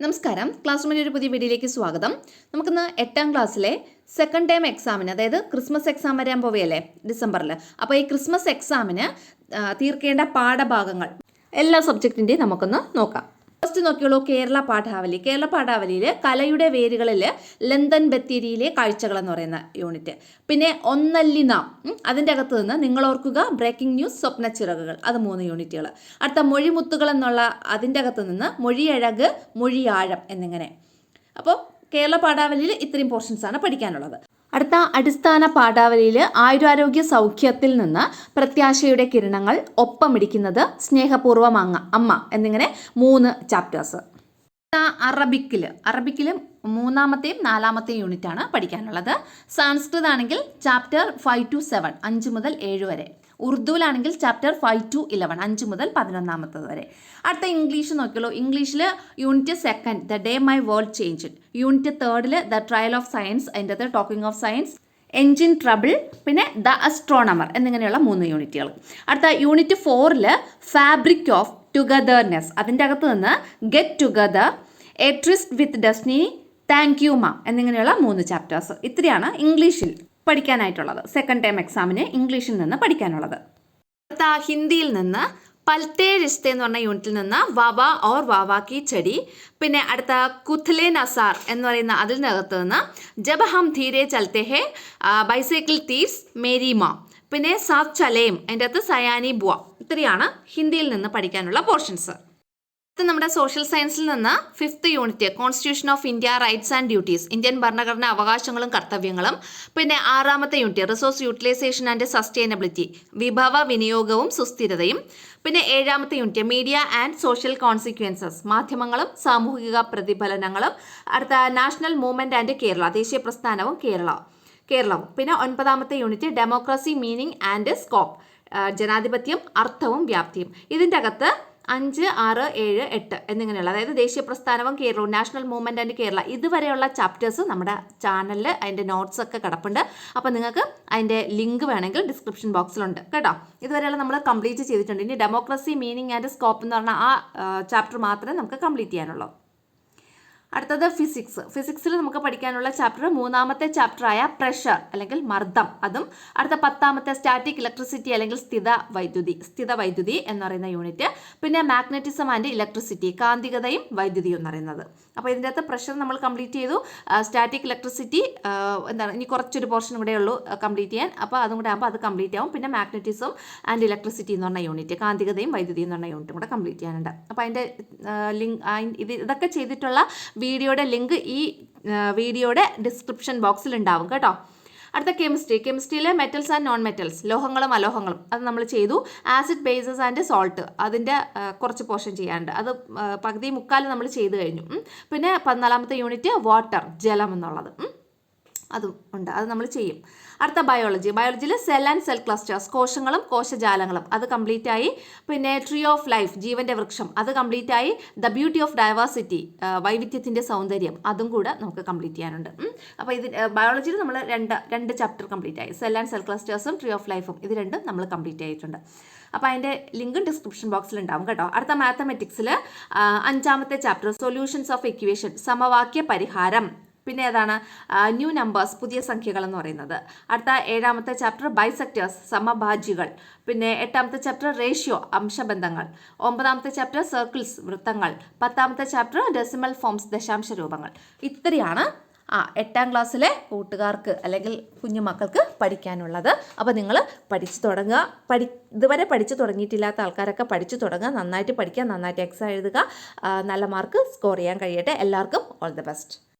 നമസ്കാരം. ക്ലാസ് റൂമിന്റെ ഒരു പുതിയ വീഡിയോയിലേക്ക് സ്വാഗതം. നമുക്കിന്ന് എട്ടാം ക്ലാസ്സിലെ സെക്കൻഡ് ടൈം എക്സാമിന് അതായത് ക്രിസ്മസ് എക്സാം വരാൻ പോവുകയല്ലേ? ഡിസംബറിൽ അപ്പോൾ ഈ ക്രിസ്മസ് എക്സാമിന് തീർക്കേണ്ട പാഠഭാഗങ്ങൾ എല്ലാ സബ്ജക്റ്റിന്റെയും നമുക്കൊന്ന് നോക്കാം. ഫസ്റ്റ് നോക്കിയുള്ളൂ കേരള പാഠാവലി. കേരള പാഠാവലിയിൽ കലയുടെ വേരുകളിൽ ലന്തൻ ബത്തേരിയിലെ കാഴ്ചകൾ എന്ന് പറയുന്ന യൂണിറ്റ് പിന്നെ ഒന്നല്ലി നാം. അതിന്റെ അകത്ത് നിന്ന് നിങ്ങൾ ഓർക്കുക ബ്രേക്കിംഗ് ന്യൂസ് സ്വപ്ന ചിറകുകൾ. അത് മൂന്ന് യൂണിറ്റുകൾ അടുത്ത മൊഴിമുത്തുകൾ എന്നുള്ള അതിന്റെ അകത്ത് നിന്ന് മൊഴിയഴക് മൊഴിയാഴം എന്നിങ്ങനെ. അപ്പോൾ കേരള പാഠാവലിയിൽ ഇത്രയും പോർഷൻസ് ആണ് പഠിക്കാനുള്ളത്. അടുത്ത അടിസ്ഥാന പാഠാവലിയിൽ ആയുരാരോഗ്യ സൗഖ്യത്തിൽ നിന്ന് പ്രത്യാശയുടെ കിരണങ്ങൾ ഒപ്പമിടിക്കുന്നത് സ്നേഹപൂർവം അങ്ങ അമ്മ എന്നിങ്ങനെ മൂന്ന് ചാപ്റ്റേഴ്സ് അറബിക്കിൽ അറബിക്കിൽ മൂന്നാമത്തെയും നാലാമത്തെയും യൂണിറ്റ് ആണ് പഠിക്കാനുള്ളത്. സംസ്കൃത് ആണെങ്കിൽ ചാപ്റ്റർ ഫൈവ് ടു സെവൻ അഞ്ച് മുതൽ ഏഴ് വരെ. ഉറുദുവിലാണെങ്കിൽ ചാപ്റ്റർ ഫൈവ് ടു ഇലവൻ അഞ്ച് മുതൽ പതിനൊന്നാമത്തത് വരെ. അടുത്ത ഇംഗ്ലീഷ് നോക്കിയുള്ളൂ ഇംഗ്ലീഷിൽ unit second the day my world change unit തേർഡിൽ the trial of science അതിന്റെ talking of science engine trouble പിന്നെ ദ അസ്ട്രോണമർ എന്നിങ്ങനെയുള്ള മൂന്ന് യൂണിറ്റുകൾ അടുത്ത യൂണിറ്റ് ഫോറിൽ ഫാബ്രിക് ഓഫ് ടുഗദർനെസ് അതിന്റെ അകത്ത് നിന്ന് get together a tryst with destiny thank you ma'am എന്നിങ്ങനെയുള്ള മൂന്ന് ചാപ്റ്റേഴ്സ് ഇത്രയാണ് ഇംഗ്ലീഷിൽ പഠിക്കാനായിട്ടുള്ളത്. സെക്കൻഡ് ടേം എക്സാമിന് ഇംഗ്ലീഷിൽ നിന്ന് പഠിക്കാനുള്ളത്. ഹിന്ദിയിൽ നിന്ന് പൽത്തേ രിസ്തേ എന്ന് പറഞ്ഞ യൂണിറ്റിൽ നിന്ന് വവ ഓർ വാവാ കി ചെടി പിന്നെ അടുത്ത കുത്ലെ നസാർ എന്ന് പറയുന്ന അതിനകത്ത് നിന്ന് ജബ് ഹം ധീരെ ചലത്തെ ഹെ ബൈസൈക്കിൾ തീവ്സ് മേരി മാ പിന്നെ സാത് ചലേം അതിന്റെ അകത്ത് സയാനി ബുവ ഇത്രയാണ് ഹിന്ദിയിൽ നിന്ന് പഠിക്കാനുള്ള പോർഷൻസ് നമ്മുടെ സോഷ്യൽ സയൻസിൽ നിന്ന് fifth unit constitution of India rights and duties Indian ഭരണഘടന അവകാശങ്ങളും കർത്തവ്യങ്ങളും പിന്നെ ആറാമത്തെ unit resource utilisation and sustainability വിഭവ വിനിയോഗവും സുസ്ഥിരതയും പിന്നെ ഏഴാമത്തെ unit media and social consequences മാധ്യമങ്ങളും സാമൂഹിക പ്രതിഫലനങ്ങളും അടുത്ത നാഷണൽ മൂവ്മെന്റ് ആൻഡ് കേരള ദേശീയ പ്രസ്ഥാനവും കേരള കേരളവും പിന്നെ ഒൻപതാമത്തെ unit democracy meaning and scope ജനാധിപത്യം അർത്ഥവും വ്യാപ്തിയും ഇതിന്റെ അകത്ത് അഞ്ച് ആറ് ഏഴ് എട്ട് എന്നിങ്ങനെയുള്ള അതായത് ദേശീയ പ്രസ്ഥാനവും കേരളവും നാഷണൽ മൂവ്മെന്റ് ആൻഡ് കേരള ഇതുവരെയുള്ള ചാപ്റ്റേഴ്സ് നമ്മുടെ ചാനലിൽ അതിന്റെ നോട്ട്സ് ഒക്കെ കിടപ്പുണ്ട്. അപ്പോൾ നിങ്ങൾക്ക് അതിന്റെ ലിങ്ക് വേണമെങ്കിൽ ഡിസ്ക്രിപ്ഷൻ ബോക്സിലുണ്ട് കേട്ടോ? ഇതുവരെയുള്ള നമ്മൾ കംപ്ലീറ്റ് ചെയ്തിട്ടുണ്ട്. ഇനി ഡെമോക്രസി മീനിങ് ആൻഡ് സ്കോപ്പ് എന്ന് പറഞ്ഞ ആ ചാപ്റ്റർ മാത്രമേ നമുക്ക് കംപ്ലീറ്റ് ചെയ്യാനുള്ളൂ. അടുത്തത് ഫിസിക്സ് ഫിസിക്സിൽ നമുക്ക് പഠിക്കാനുള്ള ചാപ്റ്റർ മൂന്നാമത്തെ ചാപ്റ്റർ ആയ പ്രഷർ അല്ലെങ്കിൽ മർദ്ദം. അതും അടുത്ത പത്താമത്തെ സ്റ്റാറ്റിക് ഇലക്ട്രിസിറ്റി അല്ലെങ്കിൽ സ്ഥിത വൈദ്യുതി. സ്ഥിത വൈദ്യുതി എന്ന് പറയുന്ന യൂണിറ്റ് പിന്നെ മാഗ്നറ്റിസം ആൻഡ് ഇലക്ട്രിസിറ്റി കാന്തികതയും വൈദ്യുതിയും എന്ന് പറയുന്നത്. അപ്പോൾ ഇതിന്റെ അകത്ത് പ്രഷർ നമ്മൾ കംപ്ലീറ്റ് ചെയ്തു. സ്റ്റാറ്റിക് ഇലക്ട്രിസിറ്റി എന്താണ് ഇനി കുറച്ചൊരു പോർഷൻ കൂടെ ഉള്ളൂ കംപ്ലീറ്റ് ചെയ്യാൻ. അപ്പോൾ അതും കൂടെ ആകുമ്പോൾ അത് കംപ്ലീറ്റ് ആവും. പിന്നെ മാഗ്നറ്റിസം ആൻഡ് ഇലക്ട്രിസിറ്റി എന്ന് പറഞ്ഞ യൂണിറ്റ് കാന്തികതയും വൈദ്യുതി എന്ന് പറഞ്ഞ യൂണിറ്റും കൂടെ കംപ്ലീറ്റ് ചെയ്യാനുണ്ട്. അപ്പോൾ അതിന്റെ ലിങ്ക് ഇത് ഇതൊക്കെ ചെയ്തിട്ടുള്ള വീഡിയോയുടെ ലിങ്ക് ഈ വീഡിയോയുടെ ഡിസ്ക്രിപ്ഷൻ ബോക്സിൽ ഉണ്ടാവും കേട്ടോ. അടുത്ത കെമിസ്ട്രി കെമിസ്ട്രിയിലെ മെറ്റൽസ് ആൻഡ് നോൺ മെറ്റൽസ് ലോഹങ്ങളും അലോഹങ്ങളും. അത് നമ്മൾ ചെയ്തു. ആസിഡ് ബേസസ് ആൻഡ് സോൾട്ട് അതിന്റെ കുറച്ച് പോർഷൻ ചെയ്യാനുണ്ട്. അത് പകുതി മുക്കാൽ നമ്മൾ ചെയ്തു കഴിഞ്ഞു. പിന്നെ പതിനാലാമത്തെ യൂണിറ്റ് വാട്ടർ ജലം എന്നുള്ളത്. അതും ഉണ്ട്. അത് നമ്മൾ ചെയ്യും. അടുത്ത ബയോളജി ബയോളജിയിൽ സെൽ ആൻഡ് സെൽ ക്ലസ്റ്റേഴ്സ് കോശങ്ങളും കോശജാലങ്ങളും. അത് കംപ്ലീറ്റ് ആയി പിന്നെ ട്രീ ഓഫ് ലൈഫ് ജീവന്റെ വൃക്ഷം. അത് കംപ്ലീറ്റ് ആയി ദ ബ്യൂട്ടി ഓഫ് ഡൈവേഴ്സിറ്റി വൈവിധ്യത്തിന്റെ സൗന്ദര്യം. അതും കൂടെ നമുക്ക് കംപ്ലീറ്റ് ചെയ്യാനുണ്ട്. അപ്പോൾ ഇത് ബയോളജിയിൽ നമ്മൾ രണ്ട് രണ്ട് ചാപ്റ്റർ കംപ്ലീറ്റ് ആയി. സെൽ ആൻഡ് സെൽ ക്ലസ്റ്റേഴ്സും ട്രീ ഓഫ് ലൈഫും ഇത് രണ്ടും നമ്മൾ കംപ്ലീറ്റ് ആയിട്ടുണ്ട്. അപ്പോൾ അതിന്റെ ലിങ്ക് ഡിസ്ക്രിപ്ഷൻ ബോക്സിൽ ഉണ്ടാവും കേട്ടോ. അടുത്ത മാത്തമെറ്റിക്സിൽ അഞ്ചാമത്തെ ചാപ്റ്റർ സൊല്യൂഷൻസ് ഓഫ് ഇക്വേഷൻ സമവാക്യ പരിഹാരം. പിന്നെ ഏതാണ്? ന്യൂ നമ്പേഴ്സ് പുതിയ സംഖ്യകൾ എന്ന് പറയുന്നത്. അടുത്ത ഏഴാമത്തെ ചാപ്റ്റർ ബൈസെക്ടേഴ്സ് സമഭാജികൾ. പിന്നെ എട്ടാമത്തെ ചാപ്റ്റർ റേഷ്യോ അംശബന്ധങ്ങൾ. ഒമ്പതാമത്തെ ചാപ്റ്റർ സർക്കിൾസ് വൃത്തങ്ങൾ. പത്താമത്തെ ചാപ്റ്റർ ഡെസിമൽ ഫോംസ് ദശാംശ രൂപങ്ങൾ. ഇത്രയാണ് ആ എട്ടാം ക്ലാസ്സിലെ കൂട്ടുകാർക്ക് അല്ലെങ്കിൽ കുഞ്ഞുമക്കൾക്ക് പഠിക്കാനുള്ളത്. അപ്പോൾ നിങ്ങൾ പഠിച്ചു തുടങ്ങുക. പഠി ഇതുവരെ പഠിച്ചു തുടങ്ങിയിട്ടില്ലാത്ത ആൾക്കാരൊക്കെ പഠിച്ചു തുടങ്ങുക. നന്നായിട്ട് പഠിക്കുക നന്നായിട്ട് എക്സാം എഴുതുക. നല്ല മാർക്ക് സ്കോർ ചെയ്യാൻ കഴിയട്ടെ. എല്ലാവർക്കും ഓൾ ദി ബെസ്റ്റ്